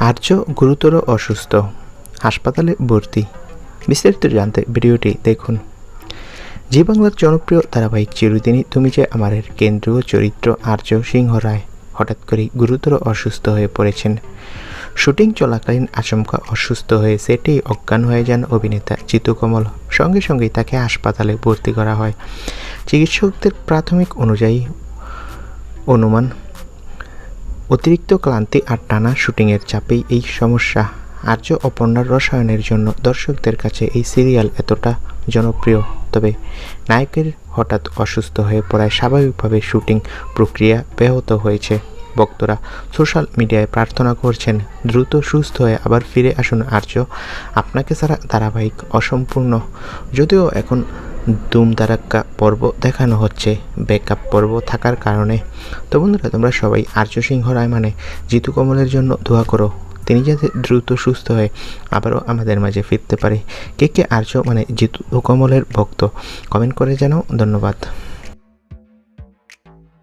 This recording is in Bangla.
আর্য গুরুতর অসুস্থ। হাসপাতালে ভর্তি। বিস্তারিত জানতে ভিডিওটি দেখুন। জি বাংলার জনপ্রিয় ধারাবাহিক চিরদিনই তুমি যে আমারের কেন্দ্রীয় চরিত্র আর্য সিংহ রায় হঠাৎ করে গুরুতর অসুস্থ হয়ে পড়েছেন। শুটিং চলাকালীন আচমকা অসুস্থ হয়ে সেটেই অজ্ঞান হয়ে যান অভিনেতা জিতু কমল। সঙ্গে সঙ্গেই তাকে হাসপাতালে ভর্তি করা হয়। চিকিৎসকদের প্রাথমিক অনুযায়ী অনুমান অতিরিক্ত ক্লান্তি আর টানা শুটিংয়ের চাপেই এই সমস্যা। আর্য অপর্ণার রসায়নের জন্য দর্শকদের কাছে এই সিরিয়াল এতটা জনপ্রিয়। তবে নায়কের হঠাৎ অসুস্থ হয়ে পড়ায় স্বাভাবিকভাবে শুটিং প্রক্রিয়া ব্যাহত হয়েছে। ভক্তরা সোশ্যাল মিডিয়ায় প্রার্থনা করছেন, দ্রুত সুস্থ হয়ে আবার ফিরে আসুন আর্য। আপনাকে ছাড়া ধারাবাহিক অসম্পূর্ণ। যদিও এখন দুম দারাক্কা পর্ব দেখানো হচ্ছে, ব্যাকআপ পর্ব থাকার কারণে। তো বন্ধুরা, তোমরা সবাই আর্য সিংহ রায় মানে জিতু কমলের জন্য দোয়া করো, তিনি যাতে দ্রুত সুস্থ হয়ে, আবারও আমাদের মাঝে ফিরতে পারে। কে কে আর্য মানে জিতু কমলের ভক্ত কমেন্ট করে জানাও, ধন্যবাদ।